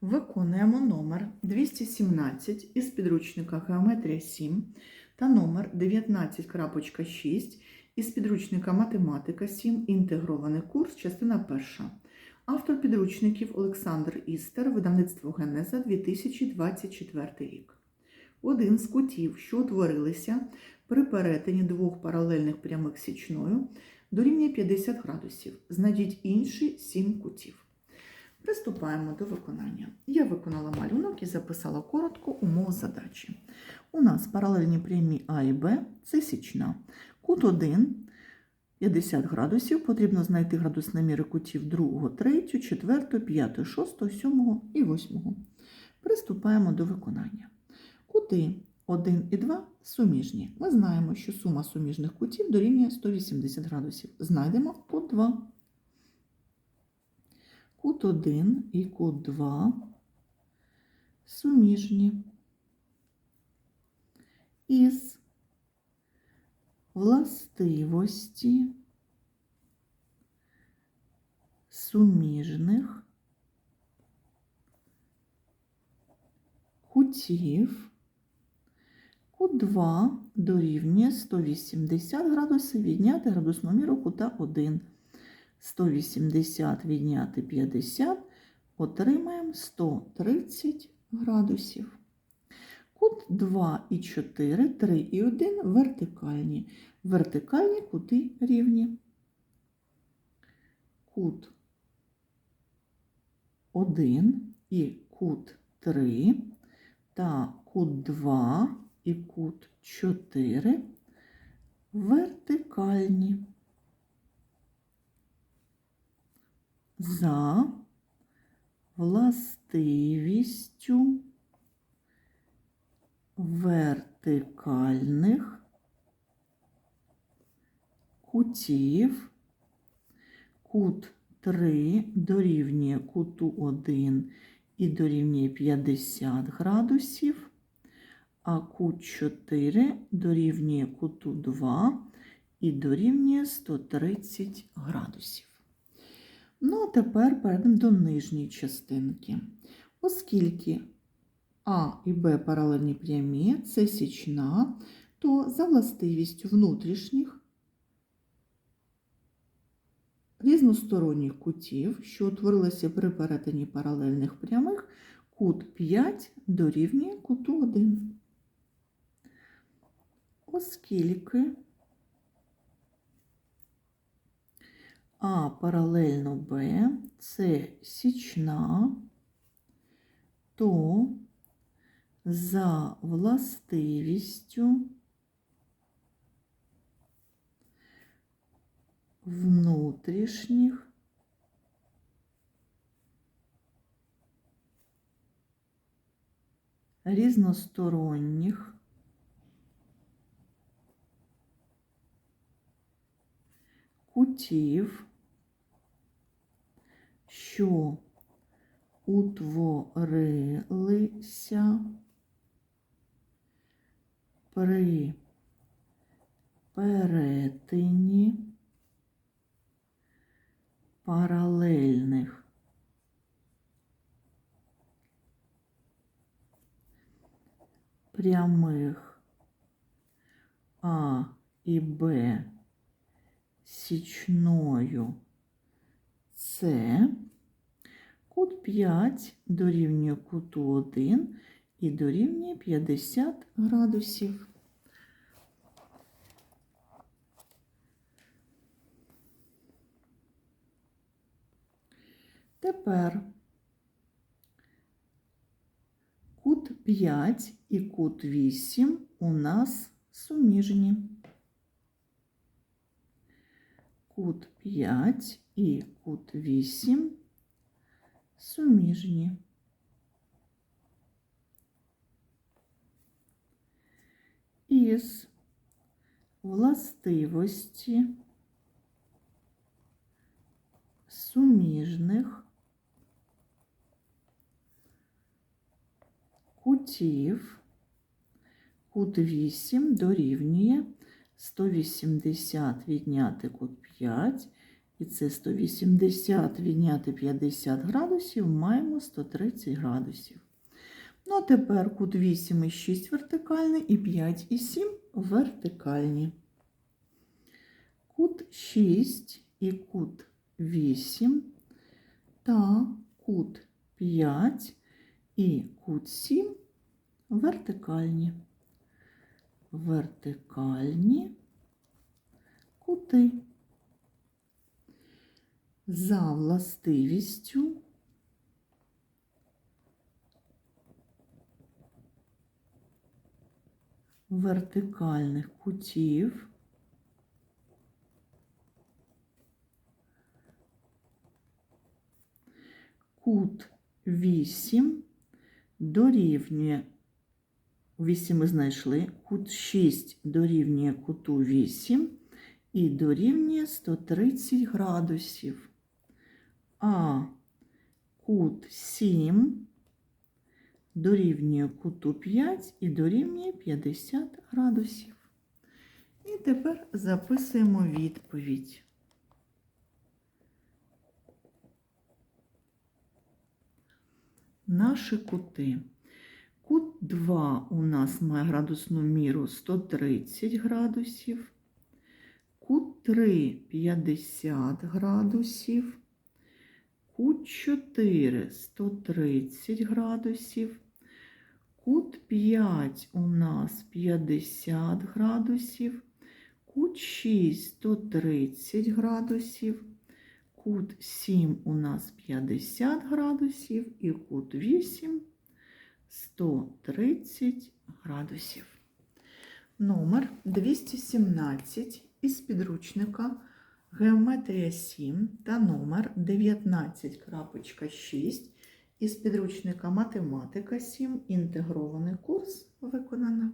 Виконуємо номер 217 із підручника Геометрія 7 та номер 19.6 із підручника Математика 7. Інтегрований курс, частина перша. Автор підручників Олександр Істер, видавництво Генеза 2024 рік. Один з кутів, що утворилися при перетині двох паралельних прямих січною, дорівнює 50 градусів. Знайдіть інші 7 кутів. Приступаємо до виконання. Я виконала малюнок і записала коротко умову задачі. У нас паралельні прямі А і Б це січна. Кут 1 50 градусів. Потрібно знайти градусні міри кутів 2, 3, 4, 5, 6, 7 і 8. Приступаємо до виконання. Кути 1 і 2 суміжні. Ми знаємо, що сума суміжних кутів дорівнює 180 градусів. Знайдемо кут 2. Кут 1 і кут 2 суміжні із властивості суміжних кутів кут 2 дорівнює 180 градусів відняти градусну міру кута 1. 180 відняти 50, отримаємо 130 градусів. Кут 2 і 4, 3 і 1 вертикальні. Вертикальні кути рівні. Кут 1 і кут 3 та кут 2 і кут 4 вертикальні. За властивістю вертикальних кутів кут 3 дорівнює куту 1 і дорівнює 50 градусів, а кут 4 дорівнює куту 2 і дорівнює 130 градусів. Ну, а тепер перейдемо до нижньої частинки. Оскільки А і Б паралельні прямі, це січна, то за властивістю внутрішніх різносторонніх кутів, що утворилися при перетині паралельних прямих, кут 5 дорівнює куту 1. Оскільки А паралельно Б це січна, то за властивістю внутрішніх різносторонніх кутів, що утворилися при перетині паралельних прямих А і Б січною. С, кут 5 дорівнює куту 1 і дорівнює 50 градусів. Тепер кут 5 і кут 8 у нас суміжні. Кут 5 і кут 8 суміжні. Із властивості суміжних кутів кут 8 дорівнює 180 відняти кут 5 І це 180 відняти 50 градусів, маємо 130 градусів. Ну, а тепер кут 8 і 6 вертикальний і 5 і 7 вертикальні. Кут 6 і кут 8 та кут 5 і кут 7 вертикальні. Вертикальні кути. За властивістю вертикальних кутів кут 8 дорівнює 8 ми знайшли, кут 6 дорівнює куту 8 і дорівнює 130 градусів. А кут 7 дорівнює куту 5 і дорівнює 50 градусів. І тепер записуємо відповідь. Наші кути. Кут 2 у нас має градусну міру 130 градусів. Кут 3 50 градусів. Кут 4 130 градусів. Кут 5 у нас 50 градусів. Кут 6 130 градусів. Кут 7 у нас 50 градусів і кут 8 130 градусів. Номер 217 із підручника Геометрія 7 та номер 19.6 із підручника Математика 7. Інтегрований курс виконаний.